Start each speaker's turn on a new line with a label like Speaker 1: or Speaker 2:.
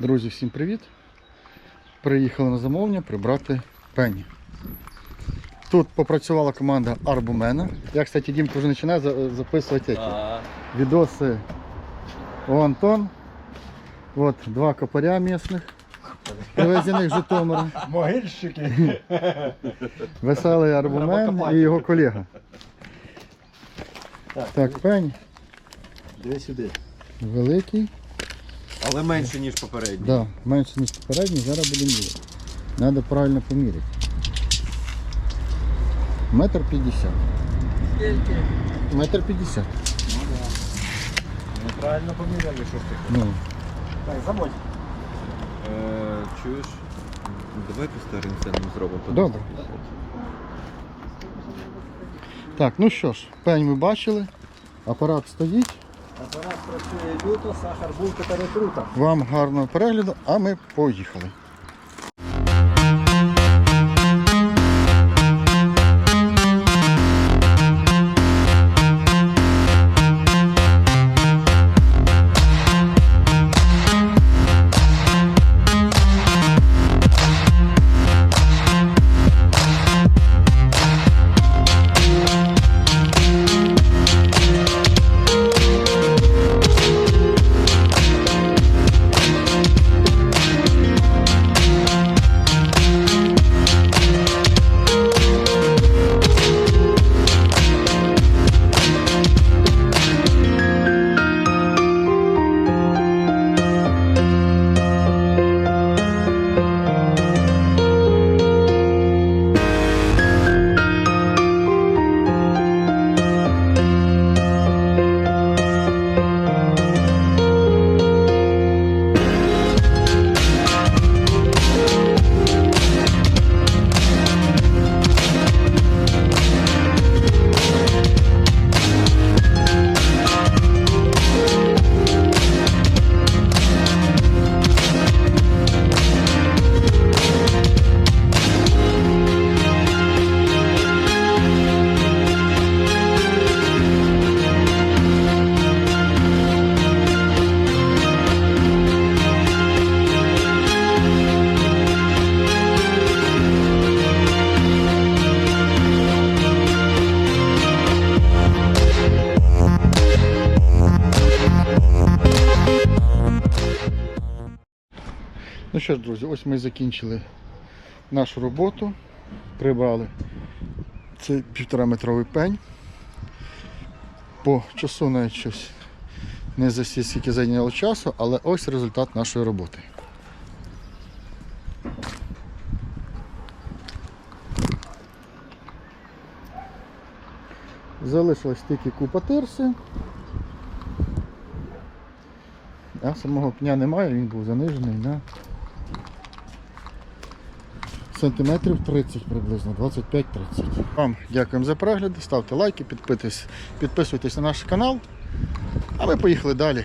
Speaker 1: Друзі, всім привіт! Приїхали на замовлення прибрати пені. Тут попрацювала команда Арбумена. Я, кстати, Дімка вже починає записувати ці відоси у Антон. От два копаря місних, привезених з Житомира.
Speaker 2: Могильщики.
Speaker 1: Веселий Арбумен і його колега. Так, пень
Speaker 2: Диви сюди.
Speaker 1: великий.
Speaker 3: Але менше, ніж попередній.
Speaker 1: Да, менше ніж попередній, зараз будемо міряти. Треба правильно поміряти. Метр п'ятдесят.
Speaker 2: Скільки?
Speaker 1: Метр п'ятдесят. Ну так.
Speaker 2: Неправильно поміряли, що ж ти.
Speaker 1: Ну,
Speaker 2: Так, заводь.
Speaker 3: Е, чуєш? Давай по старим ценам зробимо.
Speaker 1: Добре. так, ну що ж, пень ми бачили. Апарат стоїть.
Speaker 2: Апарат працює люто, сахар булка та рекрута.
Speaker 1: Вам гарного перегляду, а ми поїхали. Ну що ж, друзі, ось ми закінчили нашу роботу. Прибрали цей півтора метровий пень. По часу навіть щось не засід, скільки зайняло часу, але ось результат нашої роботи. Залишилась тільки купа тирси. А самого пня немає, він був занижений на сантиметрів 30 приблизно, 25-30. Вам дякуємо за перегляд, ставте лайки, підписуйтесь, на наш канал. А ми поїхали далі